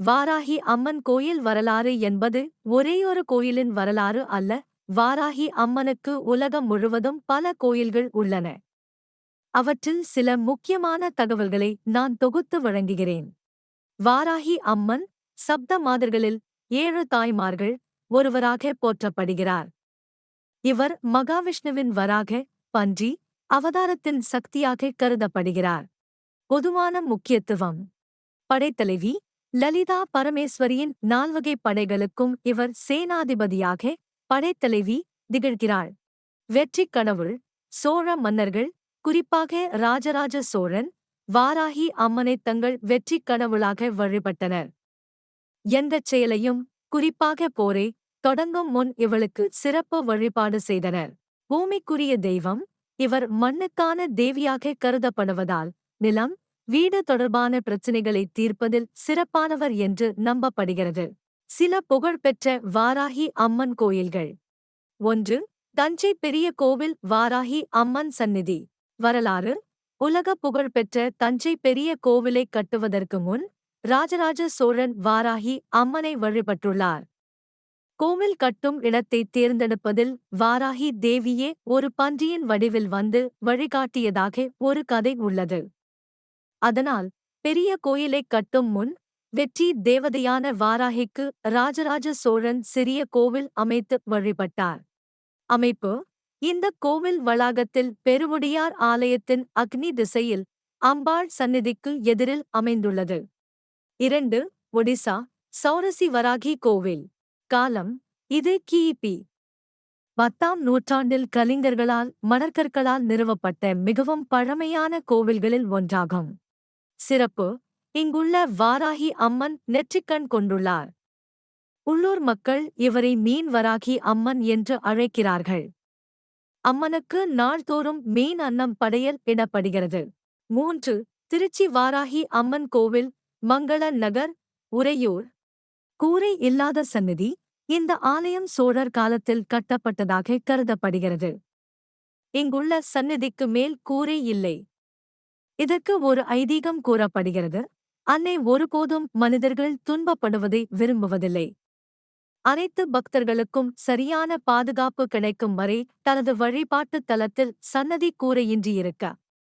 வாராகி அம்மன் கோயில் வரலாறு என்பது ஒரேயொரு கோயிலின் வரலாறு அல்ல. வாராகி அம்மனுக்கு உலகம் முழுவதும் பல கோயில்கள் உள்ளன. அவற்றில் சில முக்கியமான தகவல்களை நான் தொகுத்து வழங்குகிறேன். வாராகி அம்மன் சப்த மாதர்களில் ஏழு தாய்மார்கள் ஒருவராக போற்றப்படுகிறார். இவர் மகாவிஷ்ணுவின் வராக பன்றி அவதாரத்தின் சக்தியாக கருதப்படுகிறார். பொதுவான முக்கியத்துவம். படைத்தலைவி லலிதா பரமேஸ்வரியின் நால்வகை படைகளுக்கும் இவர் சேனாதிபதியாக படைத்தலைவி திகழ்கிறாள். வெற்றிக் கனவுள் சோழ மன்னர்கள் குறிப்பாக ராஜராஜ சோழன் வாராகி அம்மனை தங்கள் வெற்றிக் கனவுளாக வழிபட்டனர். எந்தச் செயலையும் குறிப்பாக போரை தொடங்கும் முன் இவளுக்கு சிறப்பு வழிபாடு செய்தனர். பூமிக்குரிய தெய்வம் இவர் மண்ணுக்கான தேவியாக கருதப்படுவதால் நிலம் வீடு தொடர்பான பிரச்சினைகளை தீர்ப்பதில் சிறப்பானவர் என்று நம்பப்படுகிறது. சில புகழ்பெற்ற வாராகி அம்மன் கோயில்கள். ஒன்று தஞ்சை பெரிய கோவில் வாராகி அம்மன் சந்நிதி. வரலாறு உலக புகழ்பெற்ற தஞ்சை பெரிய கோவிலை கட்டுவதற்கு முன் ராஜராஜ சோழன் வாராகி அம்மனை வழிபட்டுள்ளார். கோவில் கட்டும் இடத்தை தேர்ந்தெடுப்பதில் வாராகி தேவியே ஒரு பன்றியின் வடிவில் வந்து வழிகாட்டியதாக ஒரு கதை உள்ளது. அதனால் பெரிய கோயிலைக் கட்டும் முன் வெற்றி தேவதையான வாராகிக்கு ராஜராஜ சோழன் சிறிய கோவில் அமைத்து வழிபட்டார். அமைப்பு இந்த கோவில் வளாகத்தில் பெருவுடையார் ஆலயத்தின் அக்னி திசையில் அம்பாள் சந்நிதிக்கு எதிரில் அமைந்துள்ளது. இரண்டு ஒடிசா சௌரசி வராகி கோவில். காலம் இது கிபி. பத்தாம் நூற்றாண்டில் கலிங்கர்களால் மணற்கற்களால் நிறுவப்பட்ட மிகவும் பழமையான கோவில்களில் ஒன்றாகும். சிறப்பு. இங்குள்ள வாராகி அம்மன் நெற்றிக்கண் கொண்டுள்ளார். உள்ளூர் மக்கள் இவரை மீன் வராகி அம்மன் என்று அழைக்கிறார்கள். அம்மனுக்கு நாள்தோறும் மீன் அன்னம் படையல் இடப்படுகிறது. மூன்று திருச்சி வாராகி அம்மன் கோவில் மங்கள நகர் உறையூர். கூரை இல்லாத சந்நிதி இந்த ஆலயம் சோழர் காலத்தில் கட்டப்பட்டதாக கருதப்படுகிறது. இங்குள்ள சந்நிதிக்கு மேல் கூரை இல்லை. இதற்கு ஒரு ஐதீகம் கூறப்படுகிறது. அன்னை ஒருபோதும் மனிதர்கள் துன்பப்படுவதை விரும்புவதில்லை. அனைத்து பக்தர்களுக்கும் சரியான பாதுகாப்பு கிடைக்கும் வரை தனது வழிபாட்டுத் தலத்தில் சன்னதி கூரையின்றி இருக்க.